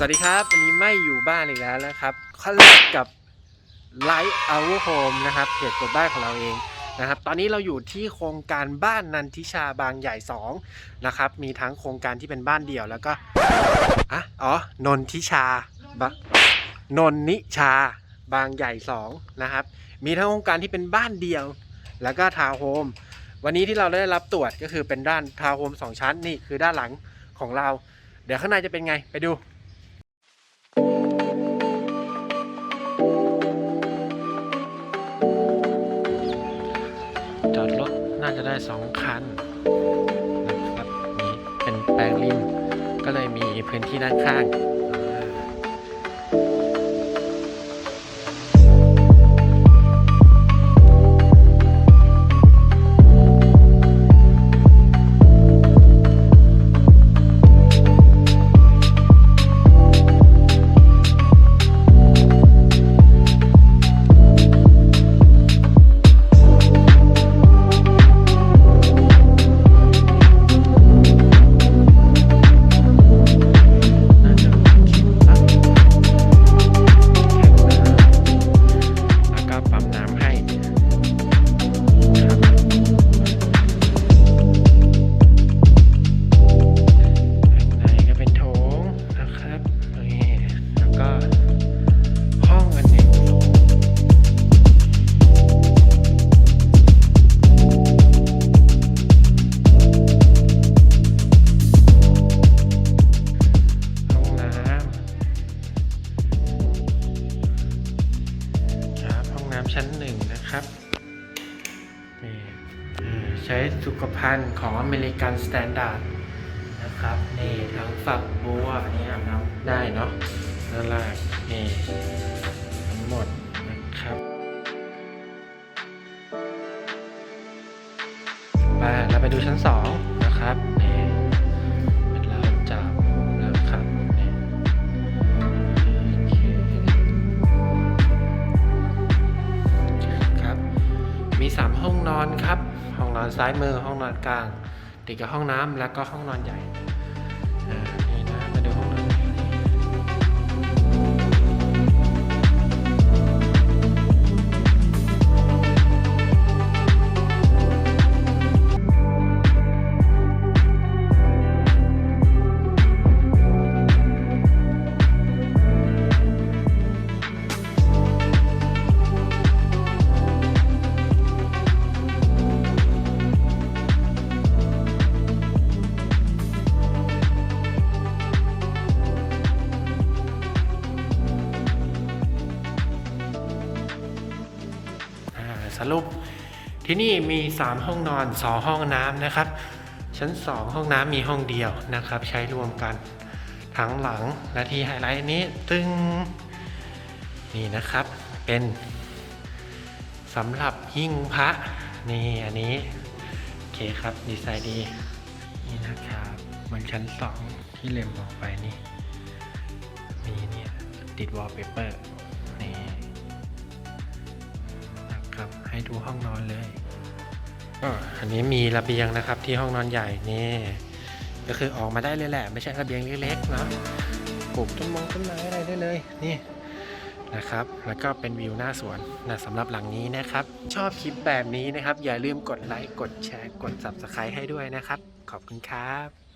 สวัสดีครับ วันนี้ไม่อยู่บ้านอีกแล้วนะครับคอลแลบกับ Light Our Home นะครับเพจกดบ้านของเราเองนะครับ ตอนนี้เราอยู่ที่โครงการบ้านนันทิชาบางใหญ่ 2 นะครับ มีทั้งโครงการที่เป็นบ้านเดี่ยวแล้วก็อะอ๋อนนทิชาบะนนนิชาบางใหญ่ 2 นะครับ มีทั้งโครงการที่เป็นบ้านเดี่ยว แล้วก็ทาวน์โฮมวันนี้ที่เราได้รับตรวจก็คือเป็นด้านทาวน์โฮมสองชั้นนี่คือด้านหลังของเรา เดี๋ยวข้างในจะเป็นไงไปดู น่าจะได้สองคันนะครับนี่เป็นแปลงริมก็เลยมีพื้นที่ด้านข้าง น้ำชั้นหนึ่งนะครับนี่ใช้สุขภัณฑ์ของอเมริกันสแตนดาร์ดนะครับ นี่ทั้งฝักบัวนี่อาบน้ำได้เนาะด้านล่างนี่ทั้งหมดนะครับไปเราไปดูชั้นสองนะครับนี่ นอนครับ ห้องนอนซ้ายมือห้องนอนกลาง ติดกับห้องน้ำแล้วก็ห้องนอนใหญ่ สรุป ที่นี่มี 3 ห้องนอน 2 ห้องน้ำนะครับ ชั้น 2 ห้องน้ำมีห้องเดียวนะครับ ใช้รวมกันทั้งหลังและที่ไฮไลท์นี้ตึงนี่นะครับเป็นสำหรับหิ้งพระนี่อันนี้โอเคครับดีไซน์ดีนี่นะครับมือนชั้น2ที่เลมบอกไปนี่มีเนี่ยติดวอลเปเปอร์ ให้ดูห้องนอนเลยอันนี้มีระเบียงนะครับที่ห้องนอนใหญ่นี่ก็คือออกมาได้เลยแหละ ไม่ใช่ระเบียงเล็กๆเนาะปลูกต้นมงต้นไม้อะไรได้เลยนี่นะครับ แล้วก็เป็นวิวหน้าสวนนะสำหรับหลังนี้นะครับ ชอบคลิปแบบนี้นะครับ อย่าลืมกดไลค์กดแชร์กด subscribe ให้ด้วยนะครับ ขอบคุณครับ